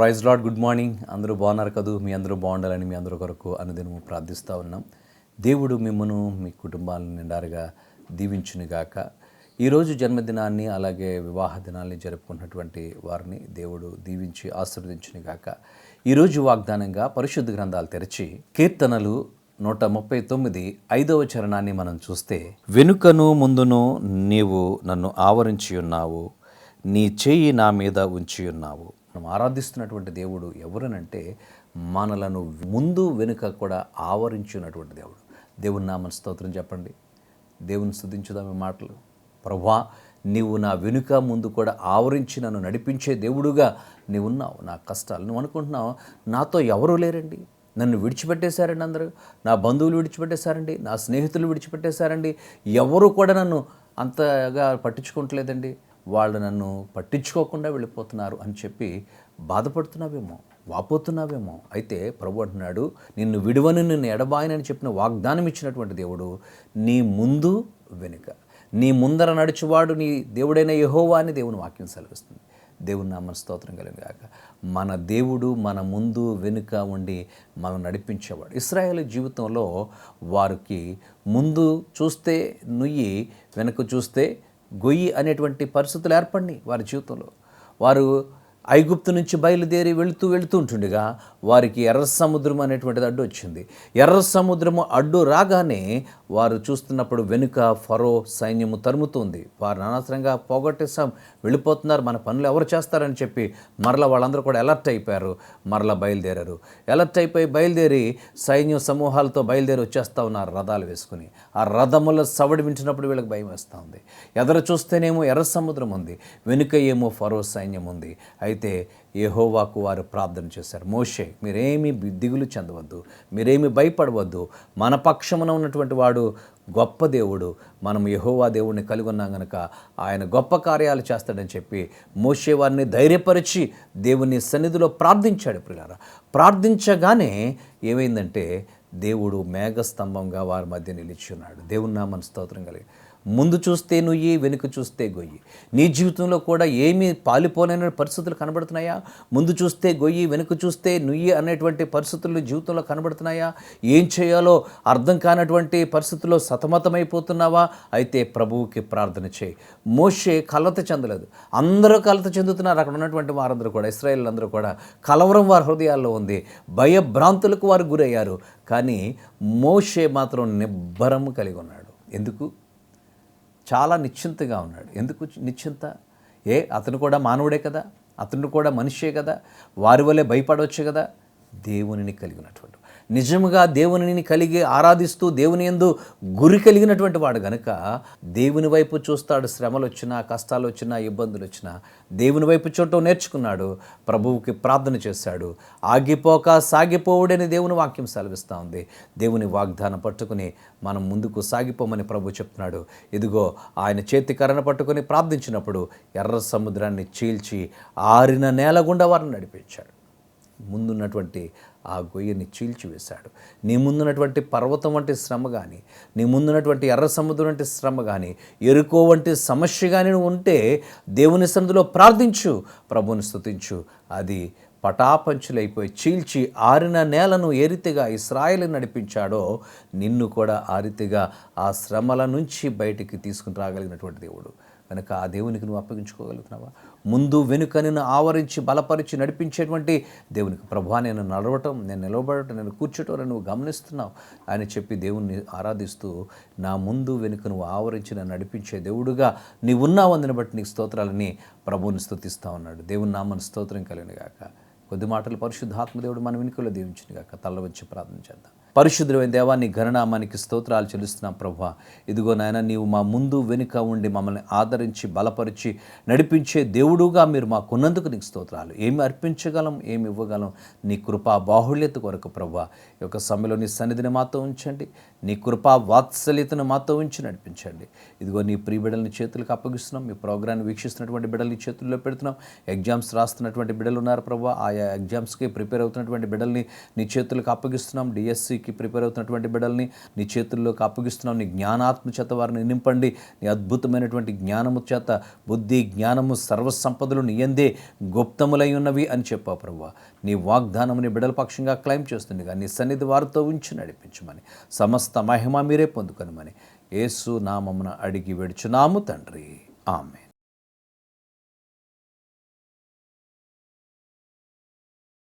Praise lord good morning. అందరూ బాగున్నారు కదూ? మీ అందరూ బాగుండాలని మీ అందరి కొరకు అనుదినము ప్రార్థిస్తూ ఉన్నాం. దేవుడు మిమ్మను మీ కుటుంబాలను నిండారుగా దీవించునుగాక ఈరోజు జన్మదినాన్ని అలాగే వివాహ దినాల్ని జరుపుకున్నటువంటి వారిని దేవుడు దీవించి ఆశీర్వదించునుగాక ఈరోజు వాగ్దానంగా పరిశుద్ధ గ్రంథాలు తెరిచి కీర్తనలు నూట ముప్పై తొమ్మిది ఐదవ చరణాన్ని మనం చూస్తే వెనుకను ముందును నీవు నన్ను ఆవరించి ఉన్నావు నీ చెయ్యి నా మీద ఉంచి ఉన్నావు. మనం ఆరాధిస్తున్నటువంటి దేవుడు ఎవరనంటే మనలను ముందు వెనుక కూడా ఆవరించున్నటువంటి దేవుడు. దేవుని నామని స్తోత్రం చెప్పండి. దేవుని స్తుతించుదాం మాటలు. ప్రభా నీవు నా వెనుక ముందు కూడా ఆవరించి నన్ను నడిపించే దేవుడుగా నీవు ఉన్నావు నా కష్టాలు నువ్వు అనుకుంటున్నావు? నాతో ఎవరూ లేరండి. నన్ను విడిచిపెట్టేశారండి అందరూ. నా బంధువులు విడిచిపెట్టేశారండి. నా స్నేహితులు విడిచిపెట్టేశారండి. ఎవరు కూడా నన్ను అంతగా పట్టించుకోవట్లేదండి. వాళ్ళు నన్ను పట్టించుకోకుండా వెళ్ళిపోతున్నారు అని చెప్పి బాధపడుతున్నావేమో వాపోతున్నావేమో. అయితే ప్రభు అంటున్నాడు నిన్ను విడువను నిన్ను ఎడబాయనని చెప్పిన వాగ్దానం ఇచ్చినటువంటి దేవుడు నీ ముందు వెనుక. నీ ముందర నడుచువాడు నీ దేవుడైన యహోవా అని దేవుని వాక్యం సెలవిస్తుంది. దేవుని నామ స్తోత్రం కలిగాక మన దేవుడు మన ముందు వెనుక ఉండి మనం నడిపించేవాడు. ఇస్రాయేల్ జీవితంలో వారికి ముందు చూస్తే నుయ్యి వెనక చూస్తే గొయ్యి అనేటువంటి పరిస్థితులు ఏర్పడినాయి వారి జీవితంలో. వారు ఐగుప్తు నుంచి బయలుదేరి వెళుతూ వెళుతూ ఉంటుండగా వారికి ఎర్ర సముద్రం అనేటువంటిది అడ్డు వచ్చింది. ఎర్ర సముద్రము అడ్డు రాగానే వారు చూస్తున్నప్పుడు వెనుక ఫరో సైన్యము తరుముతుంది. వారు అనవసరంగా పోగొట్టేసాం వెళ్ళిపోతున్నారు. మన పనులు ఎవరు చేస్తారని చెప్పి మరల వాళ్ళందరూ కూడా అలర్ట్ అయిపోయారు. మరల బయలుదేరారు. అలర్ట్ అయిపోయి బయలుదేరి సైన్యం సమూహాలతో బయలుదేరి వచ్చేస్తూ ఉన్నారు రథాలు వేసుకుని. ఆ రథముల సవడి వింటున్నప్పుడు వీళ్ళకి భయం వేస్తూ ఉంది. ఎదర చూస్తేనేమో ఎర్ర సముద్రం ఉంది. వెనుక ఏమో ఫరో సైన్యం ఉంది. అయితే అయితే యెహోవాకు వారు ప్రార్థన చేశారు. మోషే మీరేమి దిగులు చెందవద్దు మీరేమి భయపడవద్దు. మన పక్షమున ఉన్నటువంటి వాడు గొప్ప దేవుడు మనం యహోవా దేవుడిని కలిగి ఉన్నాం గనక ఆయన గొప్ప కార్యాలు చేస్తాడని చెప్పి మోషే వారిని ధైర్యపరిచి దేవుని సన్నిధిలో ప్రార్థించాడు ప్రియారా ప్రార్థించగానే ఏమైందంటే దేవుడు మేఘస్తంభంగా వారి మధ్య నిలిచి ఉన్నాడు. దేవుని నామని స్తోత్రం కలిగి ముందు చూస్తే నుయ్యి వెనుక చూస్తే గొయ్యి. నీ జీవితంలో కూడా ఏమీ పాలిపోలేని పరిస్థితులు కనబడుతున్నాయా? ముందు చూస్తే గొయ్యి వెనుక చూస్తే నుయ్యి అనేటువంటి పరిస్థితులు జీవితంలో కనబడుతున్నాయా? ఏం చేయాలో అర్థం కానటువంటి పరిస్థితుల్లో సతమతమైపోతున్నావా? అయితే ప్రభువుకి ప్రార్థన చేయి. మోషే కలత చెందలేదు. అందరూ కలత చెందుతున్నారు. అక్కడ ఉన్నటువంటి వారందరూ కూడా ఇస్రాయేల్ అందరూ కూడా కలవరం వారి హృదయాల్లో ఉంది. భయభ్రాంతులకు వారు గురయ్యారు. కానీ మోషే మాత్రం నిబ్బరం కలిగి ఉన్నాడు. ఎందుకు? చాలా నిశ్చింతగా ఉన్నాడు. ఎందుకు నిశ్చింత? ఏ అతను కూడా మానవుడే కదా? అతను కూడా మనిషే కదా? వారి వల్లే భయపడవచ్చు కదా? దేవునిని కలిగినటువంటి నిజముగా దేవునిని కలిగి ఆరాధిస్తూ దేవుని ఎందు గురి కలిగినటువంటి వాడు గనుక దేవుని వైపు చూస్తాడు శ్రమలు వచ్చినా కష్టాలు వచ్చినా ఇబ్బందులు వచ్చినా దేవుని వైపు చూడటం నేర్చుకున్నాడు ప్రభువుకి ప్రార్థన చేశాడు. ఆగిపోక సాగిపోవుడని దేవుని వాక్యం సెలవిస్తూ ఉంది. దేవుని వాగ్దానం పట్టుకుని మనం ముందుకు సాగిపోమని ప్రభు చెప్తున్నాడు. ఇదిగో ఆయన చేతి కర్రను పట్టుకొని ప్రార్థించినప్పుడు ఎర్ర సముద్రాన్ని చీల్చి ఆరిన నేల గుండా వారిని నడిపించాడు. ముందున్నటువంటి ఆ గొయ్యని చీల్చివేశాడు. నీ ముందున్నటువంటి పర్వతం వంటి శ్రమ కానీ నీ ముందున్నటువంటి ఎర్ర సముద్రం వంటి శ్రమ కానీ ఎరుకో వంటి సమస్య కానీ ఉంటే దేవుని సన్నిధిలో ప్రార్థించు ప్రభుని స్తుతించు. అది పటాపంచులైపోయి చీల్చి ఆరిన నేలను ఏ రీతిగా ఇస్రాయేల్ నడిపించాడో నిన్ను కూడా ఆ రీతిగా ఆ శ్రమల నుంచి బయటికి తీసుకుని రాగలిగినటువంటి దేవుడు. కనుక ఆ దేవునికి నువ్వు అప్పగించుకోగలుగుతున్నావా? ముందు వెనుక నిన్ను ఆవరించి బలపరిచి నడిపించేటువంటి దేవునికి. ప్రభా నేను నడవటం నేను నిలబడటం నేను కూర్చోటం అని నువ్వు గమనిస్తున్నావు. ఆయన చెప్పి దేవుణ్ణి ఆరాధిస్తూ నా ముందు వెనుక నువ్వు ఆవరించి నన్ను నడిపించే దేవుడుగా నీవు ఉన్నావందని బట్టి నీకు స్తోత్రాలని ప్రభువుని స్థుతిస్తా ఉన్నాడు. దేవుని నామని స్తోత్రం కలిగినగాక. కొద్ది మాటలు పరిశుద్ధాత్మ దేవుడు మన వెనుకలో దీవించినగాక. తల్ల వచ్చి ప్రార్థన చేద్దాం. పరిశుద్ధమైన దేవాన్ని ఘననామానికి స్తోత్రాలు చెల్లిస్తున్నాం ప్రభు. ఇదిగో నాయన నీవు మా ముందు వెనుక ఉండి మమ్మల్ని ఆదరించి బలపరిచి నడిపించే దేవుడుగా మీరు మాకున్నందుకు నీకు స్తోత్రాలు. ఏమి అర్పించగలం ఏమి ఇవ్వగలం నీ కృపా బాహుళ్యత కొరకు ప్రభు. ఈ యొక్క సమయంలో నీ సన్నిధిని మాతో ఉంచండి. నీ కృపా వాత్సల్యతను మాతో ఉంచి నడిపించండి. ఇదిగో నీ ప్రియ బిడ్డల్ని చేతులకు అప్పగిస్తున్నాం. మీ ప్రోగ్రాన్ని వీక్షిస్తున్నటువంటి బిడ్డల్ని చేతుల్లో పెడుతున్నాం. ఎగ్జామ్స్ రాస్తున్నటువంటి బిడ్డలు ఉన్నారు ప్రభా. ఆయా ఎగ్జామ్స్కి ప్రిపేర్ అవుతున్నటువంటి బిడ్డల్ని నీ చేతులకు అప్పగిస్తున్నాం. డిఎస్సి పీఎస్సికి ప్రిపేర్ అవుతున్నటువంటి బిడ్డల్ని నీ చేతుల్లోకి అప్పగిస్తున్నావు నీ జ్ఞానాత్మ చేత వారిని నింపండి. నీ అద్భుతమైనటువంటి జ్ఞానము చేత బుద్ధి జ్ఞానము సర్వసంపదలు నీ ఎందే గుప్తములై ఉన్నవి అని చెప్పావు ప్రభు నీ వాగ్దానము నీ బిడ్డల పక్షంగా క్లైమ్ చేస్తుంది కానీ నీ సన్నిధి వారితో ఉంచి నడిపించమని సమస్త మహిమ మీరే పొందుకొనమని ఏసు నామమున అడిగి వెడుచున్నాము తండ్రి. ఆమె